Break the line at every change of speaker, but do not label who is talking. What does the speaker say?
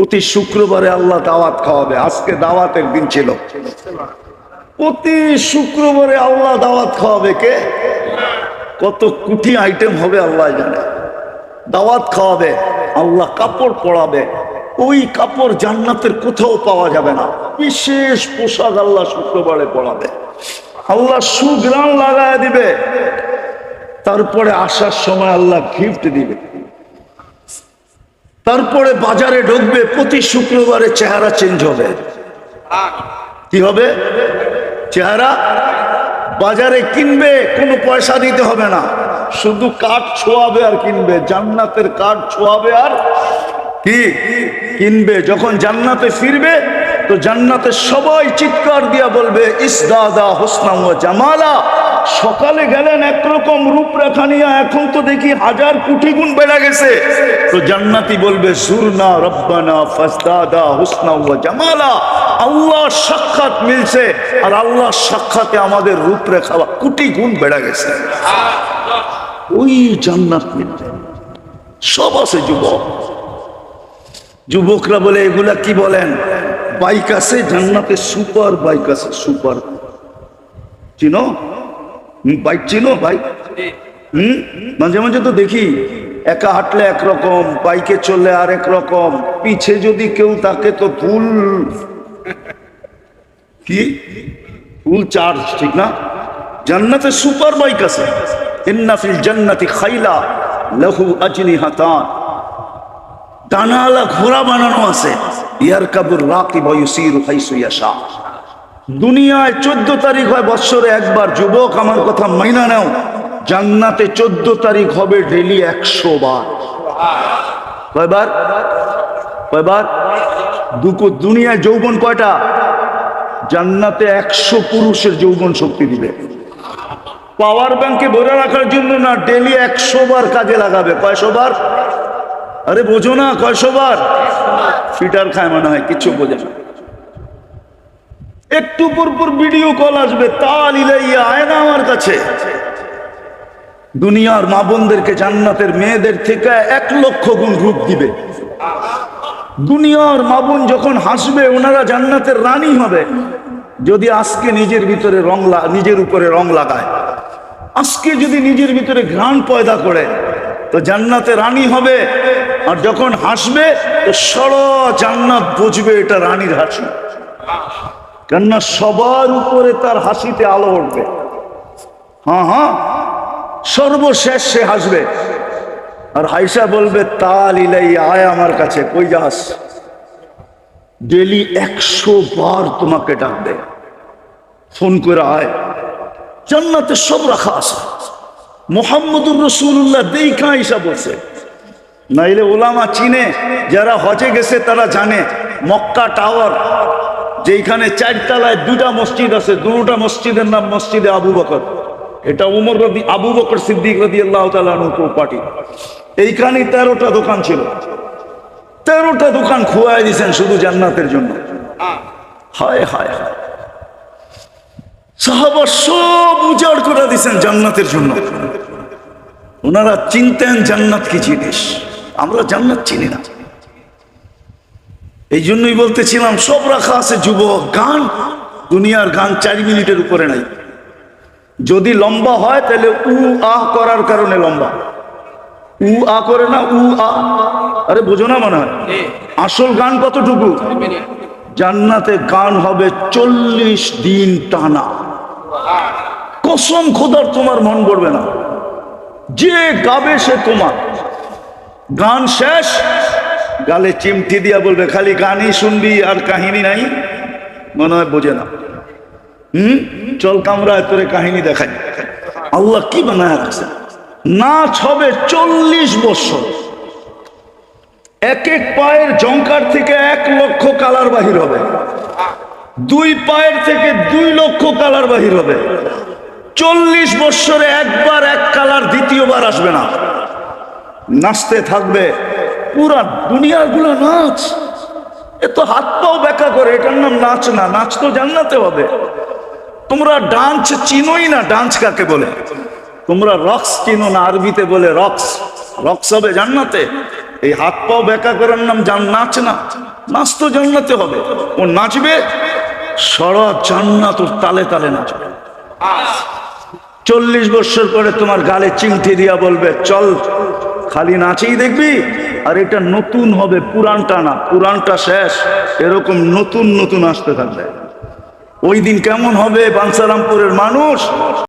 প্রতি শুক্রবারে আল্লাহ দাওয়াত খাওয়াবে। আজকে দাওয়াতের দিন ছিল। প্রতি শুক্রবারে আল্লাহ দাওয়াত খাওয়াবে কে? কত কুটি আইটেম হবে আল্লাহ জানে। দাওয়াত খাওয়াবে, আল্লাহ কাপড় পরাবে। ওই কাপড় জান্নাতের কোথাও পাওয়া যাবে না। বিশেষ পোশাক আল্লাহ শুক্রবারে পরাবে। আল্লাহ সুগ্রাম লাগায় দিবে। তারপরে আসার সময় আল্লাহ গিফট দিবে। তারপরে বাজারে ঢুকবে, প্রতি শুক্রবারে চেহারা চেঞ্জ হবে। কি হবে? চেহারা বাজারে কিনবে, কোনো পয়সা দিতে হবে না। শুধু কাঠ ছোঁয়াবে আর কিনবে। জান্নাতের কাঠ ছোঁয়াবে আর কি? কিনবে। যখন জান্নাতে ফিরবে, তো জান্নাতে সবাই চিৎকার দিয়া বলবে, ইসদাদা হোসনা ও জামালা। সকালে গেলেন একরকম রূপরেখা নিয়ে, এখন তো দেখি হাজার কোটি গুণ বেড়ে গেছে। তো জান্নাতি বলবে, সুরনা রব্বানা ফজদাদা হোসনা জামালা। আল্লাহ সাক্ষাৎ মিলছে, আর আল্লাহ সাক্ষাতে আমাদের রূপরেখা কোটি গুণ বেড়ে গেছে। ওই জান্নাত মিলবে। সব আছে যুবক। যুবকরা বলে, এগুলা কি বলেন? বাইক আছে, জান্নাতে সুপার, বাইক আছে, সুপার। চিনো? বাইক চিনো বাইক হুম, মাঝে মাঝে তো দেখি, একা হাঁটলে একরকম, বাইকে চললে আরেক রকম পিছে যদি কেউ তাকে তো ফুল কি? ফুল চার্জ ঠিক না? জান্নাতে সুপার বাইক আছে। ইন্না ফিল জান্নাতি খাইলা, লাহু আজনি হাতান। ডানাওয়ালা ঘোড়া বানানো আছে। ইয়ার কাবুর রাকি বয়সির হাইসু ইয়াশা। দুনিয়ায় চোদ্দ তারিখ হয়, বৎসরে একবার। যুবক, আমার কথা মাইনা নাও। জান্নাতে চোদ্দ তারিখ হবে ডেলি একশো বার। কয়বার? কয়বার? দুকো দুনিয়ায় যৌবন কয়টা? জান্নাতে একশো পুরুষের যৌবন শক্তি দিবে। পাওয়ার ব্যাংকে ভরে রাখার জন্য না ডেলি একশো বার কাজে লাগাবে। কয়শো বার? আরে বোঝো না, কয়শো বার? ফিটার খায় মনে হয়, কিছু বোঝে না। একটু পর পর ভিডিও কল আসবে, তাল ইলাইয়া আয় না আমার কাছে। দুনিয়ার মা বোনদেরকে জান্নাতের মেয়েদের থেকে এক লক্ষ গুণ রূপ দিবে। দুনিয়ার মা বোন যখন হাসবে, ওনারা জান্নাতের রানী হবে। যদি আজকে নিজের ভিতরে রং নিজের উপরে রং লাগায়। আজকে যদি নিজের ভিতরে ঘ্রাণ পয়দা করে, তো জান্নাতে রানী হবে। আর যখন হাসবে, তো সর জান্নাত বুঝবে এটা রানীর হাসি। কেননা সবার উপরে তার হাসিতে আলো উঠবে। হ্যাঁ হ্যাঁ। সর্বশেষ সে হাসবে। আর হাইসা বলবে, তাল ইলাই আয় আমার কাছে, কই যাস? ডেলি একশো বার তোমাকে ডাকবে ফোন করে আয়। জান্নাতে সব রাখা আছে। মোহাম্মদুর রসুল্লাহ দেইখা আইসা বলছে নাইলে ওলামা চিনে, যারা হজে গেছে তারা জানে, মক্কা টাওয়ার যেখানে চারতলায় দুটা মসজিদ আছে, দুটা মসজিদের নাম মসজিদে আবু বকর। এটা উমর রদি, আবু বকর সিদ্দিক রদি আল্লাহ পার্টি এইখানে তেরোটা দোকান ছিল। তেরোটা দোকান খুয়াই দিয়েছেন শুধু জান্নাতের জন্য। হায় হায় হায়। সাহাবা সব উজাড় করে দিয়েছেন জান্নাতের জন্য। ওনারা চিনতেন জান্নাত কি জিনিস। আমরা জান্নাত চিনি না। এই জন্যই বলতেছিলাম সব রাখা আছে যুবক গান দুনিয়ার গান চার মিনিটের উপরে নাই। যদি লম্বা হয় তাহলে উ আহ করার কারণে লম্বা। উ আ করে না উ আ। আরে বোঝো না মনে হয়? আসল গান কতটুকু? জান্নাতে গান হবে চল্লিশ দিন টানা। কসম খোদার তোমার মন পড়বে না। যে গাবে সে তোমার। গান শেষ গালে চিমটি দিয়া বলবে, খালি গানই শুনবি আর কাহিনী নাই। মনে হয় বোঝে না। হুম? চল কামরায় তোরে কাহিনী দেখাই। আল্লাহ কি বানায় রাখছে? নাচ হবে চল্লিশ বছর। এক এক পায়ের জঙ্কার থেকে এক লক্ষ কালার বাহির হবে। দুই পায়ের থেকে দুই লক্ষ কালার বাহির হবে। চল্লিশ বৎসরে একবার এক কালার দ্বিতীয়বার আসবে না। নাচতে থাকবে পুরা দুনিয়ারগুলো নাচ। এ তো হাত পাও বেকা করে, এটার নাম নাচ না, নাচ তো জান্নাতে হবে। তোমরা ডান্স চিনোই না, ডান্স কাকে বলে? তোমরা রক্স চিনো না, আরবিতে বলে রক্স। রক্স হবে জান্নাতে। এই হাত পাও বেকা করার নাম জান নাচ না। নাচ তো জান্নাতে হবে। ও নাচবে, সরা জান্নাত ওর তালে তালে নাচবে। চল্লিশ বছর পরে তোমার গালে চিমটি দিয়া বলবে, চল খালি নাচেই দেখবি? আর এটা নতুন হবে পুরানটা না পুরানটা শেষ। এরকম নতুন নতুন আসতে থাকবে। ওই দিন কেমন হবে বাঞ্ছারামপুরের মানুষ?